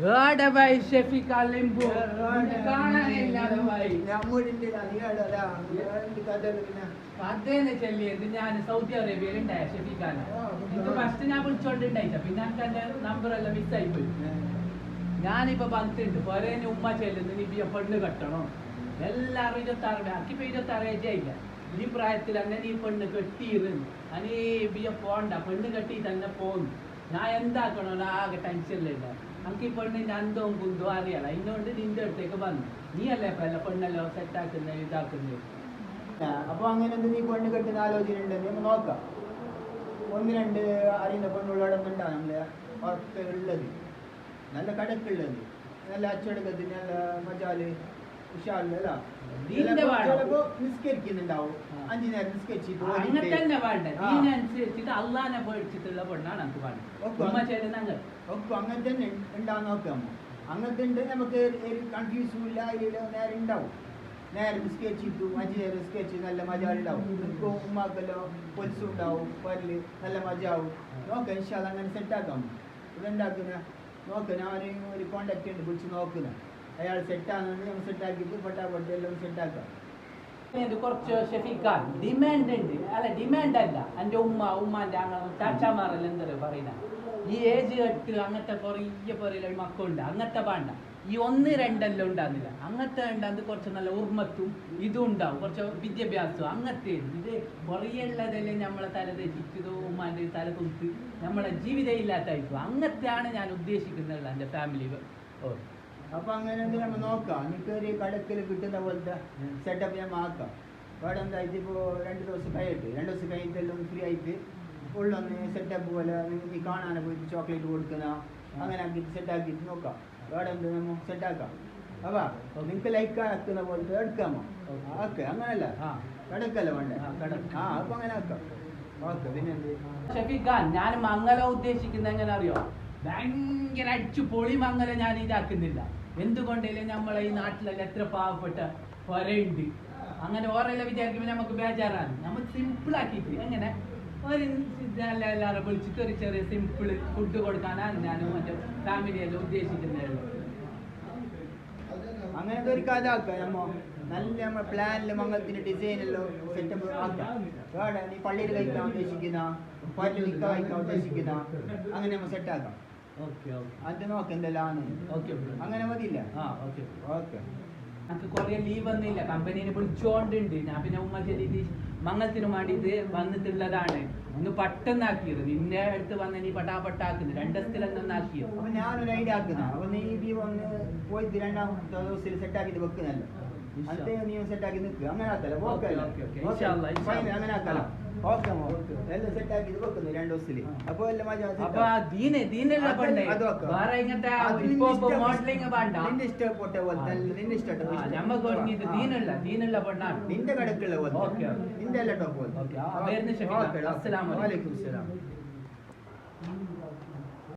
ഏടെ ഭായി ഷെഫിക്ക് അതേന്ന് ചെല്ലിയത് ഞാൻ സൗദി അറേബ്യയിൽ ഉണ്ടായ ഷെഫിക്കാനെ ഇത് ഫസ്റ്റ് ഞാൻ വിളിച്ചോണ്ടുണ്ടായില്ല പിന്നെ എനിക്ക് എന്റെ നമ്പർ എല്ലാം മിസ്സായി പോയി. ഞാനിപ്പോ വന്നിട്ടുണ്ട്. പൊരേന് ഉമ്മ ചെല്ലുന്നു നീ ബിയ പെണ്ണ് കെട്ടണോ. എല്ലാവരും ഇരുപത്തി ആറ് എനിക്കിപ്പോ ഇരുപത്തി ആറ് ഏജ് ആയില്ല. ഈ പ്രായത്തിൽ അങ്ങനെ ഈ പെണ്ണ് കെട്ടിയിരുന്നു അനീ ബിയ പോണ്ട പെണ്ണ് കെട്ടി തന്നെ പോന്നു. ഞാൻ എന്താക്കണോ ആകെ ടെൻഷനിലില്ല എനിക്ക് ഈ പെണ്ണിന്റെ അന്തവും കുന്തവും അറിയാല? ഇന്നുകൊണ്ട് നിന്റെ അടുത്തേക്ക് വന്നു. നീ അല്ലേ പല പെണ്ണല്ലോ സെറ്റാക്കുന്നത് ഇതാക്കുന്നത് അപ്പൊ അങ്ങനെ എന്ത് നീ പെണ്ണ് കെട്ടുന്ന ആലോചന ഉണ്ടെന്ന് നമുക്ക് നോക്കാം. ഒന്ന് രണ്ട് അറിയുന്ന പെണ്ണുള്ളടന്നുണ്ടാവും നമ്മളെ? ഉറപ്പുള്ളത് നല്ല കടക്കുള്ളത് നല്ല അച്ചടക്കത്തിന് നല്ല മജാൽ. ഉഷാറില്ല നിസ്കരിക്കുന്നുണ്ടാവും. അഞ്ചു നേരം നിസ്കരിച്ചിട്ട് അങ്ങനെ ഓടിയിട്ട് തന്നെ വേണ്ട ആ. ഇതിനനുസരിച്ചിട്ട് അള്ളാനെ പേടിച്ചിട്ടുള്ള പെണ്ണാണ് നമുക്ക് വേണ്ടത് അങ്ങനെ ഒക്കെ അങ്ങനെ തന്നെ ഉണ്ടാവും നോക്കാം അങ്ങനത്തെ ഉണ്ട് നമുക്ക് കൺഫ്യൂസും ഇല്ല നേരെ ഉണ്ടാവും. നേരെ നിസ്കരിച്ചിട്ടു അഞ്ച് നേരം സ്കെച്ച് നല്ല മജ ഉണ്ടാവും. ഉമ്മാക്കല്ലോ പൊലിസും ഉണ്ടാവും പല്ല് നല്ല മജ ആവും. നോക്കാം ഇൻഷാൽ അങ്ങനെ സെറ്റാക്കാം ഇതെന്താക്കുന്ന? നോക്കാം ഞാൻ ഒരു കോണ്ടാക്ട് ഉണ്ട് വിളിച്ച് നോക്കുന്ന. അയാൾ സെറ്റാണെന്ന് നമ്മൾ സെറ്റാക്കിയിട്ട് പട്ടാപ്പട്ടി എല്ലാം സെറ്റാക്കാം. കുറച്ച് ഷെഫിക്കാൻ ഡിമാൻഡ് ഉണ്ട്. അല്ല ഡിമാൻഡ് അല്ല. എന്റെ ഉമ്മ ഉമ്മാന്റെ അങ്ങനെ ചാച്ചാമാരെല്ലാം എന്താ പറയുന്ന? ഈ ഏജ് കെട്ട് അങ്ങനത്തെ കുറേ പേരിൽ മക്കളുണ്ട്. അങ്ങനത്തെ പാണ്ട. ഈ ഒന്ന് രണ്ടെല്ലാം ഉണ്ടാകുന്നില്ല. അങ്ങനത്തെ ഉണ്ടാകുന്നത് കുറച്ച് നല്ല ഉർമ്മത്തും ഇതും ഉണ്ടാവും. കുറച്ച് വിദ്യാഭ്യാസവും അങ്ങനത്തെ ഇത് കുറേ ഉള്ളതെല്ലാം നമ്മളെ തല തെറ്റിച്ചതോ ഉമ്മാന്റെ തല കുത്ത് നമ്മളെ ജീവിതം ഇല്ലാത്തായിരിക്കും അങ്ങനത്തെയാണ് ഞാൻ ഉദ്ദേശിക്കുന്നത് എന്റെ ഫാമിലി ഓ. അപ്പൊ അങ്ങനെ എന്ത് നമ്മൾ നോക്കാം. എന്നിട്ട് ഒരു കടക്കിൽ കിട്ടുന്ന പോലത്തെ സെറ്റപ്പ് ഞാൻ ആക്കാം. ഇവിടെ എന്തായിട്ട് ഇപ്പോൾ രണ്ട് ദിവസം കഴിയട്ട് രണ്ട് ദിവസം കഴിഞ്ഞിട്ടെല്ലാം ഫ്രീ ആയിട്ട് ഉള്ളൊന്ന് സെറ്റപ്പ് പോലെ നീ കാണാനെ പോയിട്ട് ചോക്ലേറ്റ് കൊടുക്കുന്ന അങ്ങനെ ആക്കിയിട്ട് സെറ്റ് ആക്കിയിട്ട് നോക്കാം. ഇവിടെ എന്ത് നമ്മൾ സെറ്റ് ആക്കാം. അപ്പാ നിങ്ങൾക്ക് ലൈക്ക് ആക്കുന്ന പോലത്തെ എടുക്കാമോ ഓക്കെ അങ്ങനല്ല. ആ കടക്കല്ല വേണ്ടേ? ആ, കട ആ അപ്പൊ അങ്ങനെ ആക്കാം. ഓക്കെ പിന്നെ എന്ത്? ഷഫീഖ് ഞാൻ മംഗലം ഉദ്ദേശിക്കുന്നത് എങ്ങനെ അറിയോ? ഭയങ്കര അടിച്ചു പൊളി മംഗലം ഞാൻ ഇതാക്കുന്നില്ല. എന്തുകൊണ്ടില്ല നമ്മളെ ഈ നാട്ടിലെല്ലാം എത്ര പാവപ്പെട്ട പൊരയുണ്ട് അങ്ങനെ ഓരെല്ലാം വിചാരിക്കുമ്പോൾ നമുക്ക് ബേജാറാണ്. നമ്മൾ സിമ്പിൾ ആക്കിയിട്ട് എങ്ങനെ? ഒരു നല്ല എല്ലാവരും വിളിച്ചിട്ട് ഒരു ചെറിയ സിമ്പിൾ ഫുഡ് കൊടുക്കാനാണ് ഞാൻ മറ്റേ ഫാമിലിയെല്ലാം ഉദ്ദേശിക്കുന്നത് അങ്ങനത്തെ ഒരു കഥ നല്ല നമ്മ പ്ലാനിലും മംഗളത്തിന്റെ ഡിസൈനെല്ലാം സെറ്റപ്പ് ആക്കാം നീ പള്ളിയിൽ കഴിക്കാൻ ഉദ്ദേശിക്കുന്ന പള്ളിയിൽ കഴിക്കാൻ ഉദ്ദേശിക്കുന്ന അങ്ങനെ നമ്മൾ സെറ്റ് ആക്കാം. ഓക്കെ ഓക്കെ അത് നോക്കാം എന്തെല്ലാം ഓക്കെ അങ്ങനെ മതിയില്ല? ഓക്കെ എനിക്ക് കുറേ ലീവ് വന്നില്ല. കമ്പനീനെ വിളിച്ചോണ്ടുണ്ട് ഞാൻ പിന്നെ ഉമ്മ ചെല്ലിട്ട് മംഗളത്തിന് വേണ്ടിയിട്ട് വന്നിട്ടുള്ളതാണ്. ഒന്ന് പെട്ടെന്നാക്കിയത്. നിന്റെ അടുത്ത് വന്ന നീ പട്ടാപട്ടാക്കുന്നു രണ്ട് ദിവസത്തിലൊന്നും ആക്കിയത് അപ്പൊ ഞാനൊരു ഐഡിയ ആക്കുന്ന. അപ്പൊ നീ ഈ വന്ന് പോയി രണ്ടാമത്തെ ദിവസത്തിൽ സെറ്റ് ആക്കിട്ട് വെക്കുന്നല്ലോ. അന്നത്തെ നീ സെറ്റ് ആക്കി നിൽക്കുക അങ്ങനെ ആക്കല്ലോ? ഓക്കേ. അങ്ങനെ ആക്കല. എല്ലാം എല്ലാം നിന്റെ കടക്കുള്ള. നിന്റെ അല്ല ടോപ്പ് പോലെ.